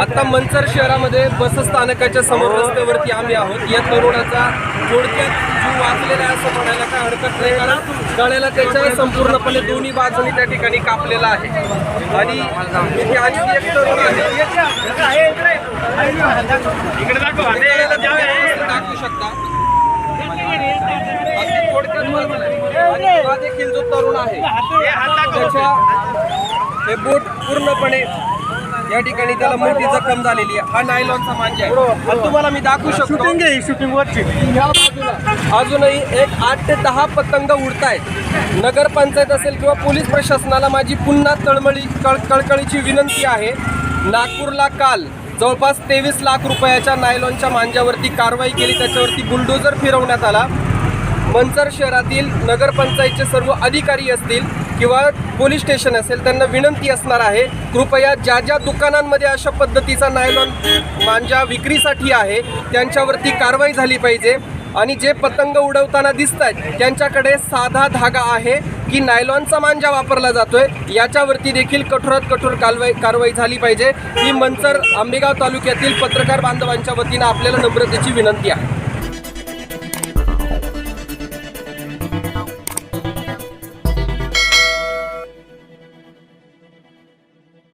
आता मंचर शहरामध्ये बसस्थानकाच्या समोर रस्त्यावरती आम्ही आहोत. या तरुणाचा थोडक्यात जीव वाचलेला आहे असं म्हणायला काय हरकत नाही. कारण गळ्याला त्याच्या संपूर्णपणे दोन्ही बाजूनी त्या ठिकाणी कापलेला आहे. आणि इथे आणखी एक तरुण आहे. दाखवू. शकता. थोडक्यात देखील जो तरुण आहे. त्याच्या हे बोट पूर्णपणे या ठिकाणी त्याला मोठी जखम झालेली आहे. हा नायलॉनचा मांजा आहे. आणि तुम्हाला मी दाखवू शकतो. शूटिंग वरची. ह्या बाजूला. अजूनही एक आठ ते दहा पतंग उडतायत. नगरपंचायत असेल किंवा पोलीस प्रशासनाला माझी पुन्हा तळमळी कळ कळकळीची विनंती आहे. नागपूरला काल जवळपास तेवीस लाख रुपयाच्या नायलॉनच्या मांज्यावरती कारवाई केली. त्याच्यावरती बुलडोजर फिरवण्यात आला. मंचर शहरातील नगरपंचायतचे सर्व अधिकारी असतील किंवा पोलीस स्टेशन असेल त्यांना विनंती असणार आहे कृपया ज्या ज्या दुकानांमध्ये अशा पद्धतीचा नायलॉन मांजा विक्रीसाठी आहे त्यांच्यावरती कारवाई झाली पाहिजे. आणि जे पतंग उडवताना दिसत आहेत त्यांच्याकडे साधा धागा आहे की नायलॉनचा मांजा वापरला जातोय याच्यावरती देखील कठोरात कठोर कारवाई कारवाई झाली पाहिजे. ही मंचर आंबेगाव तालुक्यातील पत्रकार बांधवांच्या वतीनं आपल्याला नम्रतेची विनंती आहे.